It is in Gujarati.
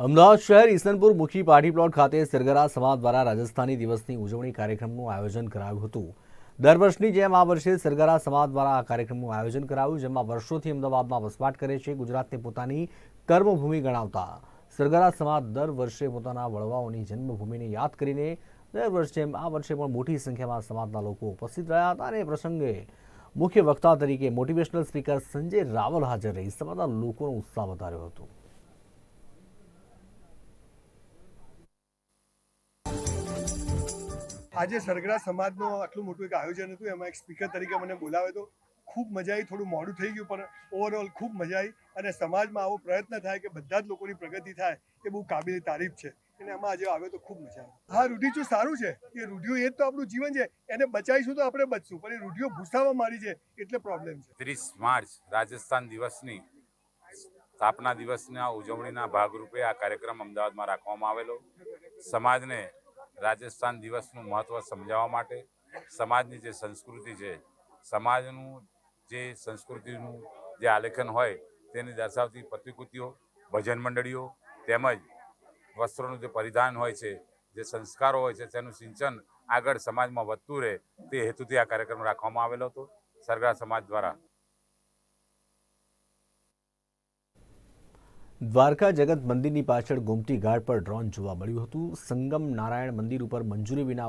અમદાવાદ શહેર ઈસનપુર મુખી પાર્ટી પ્લોટ ખાતે સરગરા સમાજ દ્વારા રાજસ્થાની દિવસની ઉજવણી કાર્યક્રમનું આયોજન કરાયું હતું. દર વર્ષની જેમ આ વર્ષે સરગરા સમાજ દ્વારા આ કાર્યક્રમનું આયોજન કરાયું, જેમાં વર્ષોથી અમદાવાદમાં વસવાટ કરે છે, ગુજરાતને પોતાની કર્મભૂમિ ગણાવતા. સરગરા સમાજ દર વર્ષે પોતાના વડવાઓની જન્મભૂમિને યાદ કરીને દર વર્ષે આ વર્ષે પણ મોટી સંખ્યામાં સમાજના લોકો ઉપસ્થિત રહ્યા હતા અને પ્રસંગે મુખ્ય વક્તા તરીકે મોટિવેશનલ સ્પીકર સંજય રાવલ હાજર રહી. સમાજના લોકોનો ઉત્સાહ વધાર્યો હતો. આજે સરગરા સમાજનું આટલું મોટું એક આયોજન હતું, એમાં એક સ્પીકર તરીકે મને બોલાવ્યો હતો. ખૂબ મજા આવી, થોડું મોડું થઈ ગયું, પણ ઓવરઓલ ખૂબ મજા આવી અને સમાજમાં આવો પ્રયત્ન થાય કે બધા જ લોકોની પ્રગતિ થાય, એ બહુ કાબિલ તારીફ છે. અને એમાં આજે આવ્યો તો ખૂબ મજા આવે. હા રૂઢિચું સારું છે, એ રૂઢિઓ એ જ તો આપણું જીવન છે, એને બચાવીશું તો આપણે બચશું, પણ એ રૂઢિઓ ભૂસાવા મારી છે, એટલે પ્રોબ્લેમ છે. ત્રીસ માર્ચ, રાજસ્થાન દિવસની સ્થાપના દિવસના ઉજવણીના ભાગરૂપે આ કાર્યક્રમ અમદાવાદમાં રાખવામાં આવેલો. સમાજને રાજસ્થાન દિવસનું મહત્ત્વ સમજાવવા માટે સમાજની જે સંસ્કૃતિ છે, સમાજનું જે સંસ્કૃતિનું જે આલેખન હોય તેને દર્શાવતી પ્રતિકૃતિઓ ભજન મંડળીઓ તેમજ વસ્ત્રોનું જે પરિધાન હોય છે, જે સંસ્કારો હોય છે તેનું સિંચન આગળ સમાજમાં વધતું રહે તે હેતુથી આ કાર્યક્રમ રાખવામાં આવેલો હતો. સરગા સમાજ દ્વારા દ્વારકા જગત મંદિરની પાછળ ગોમતી ઘાટ પર ડ્રોન જોવા મળ્યું હતું. સંગમ નારાયણ મંદિર ઉપર મંજૂરી વિના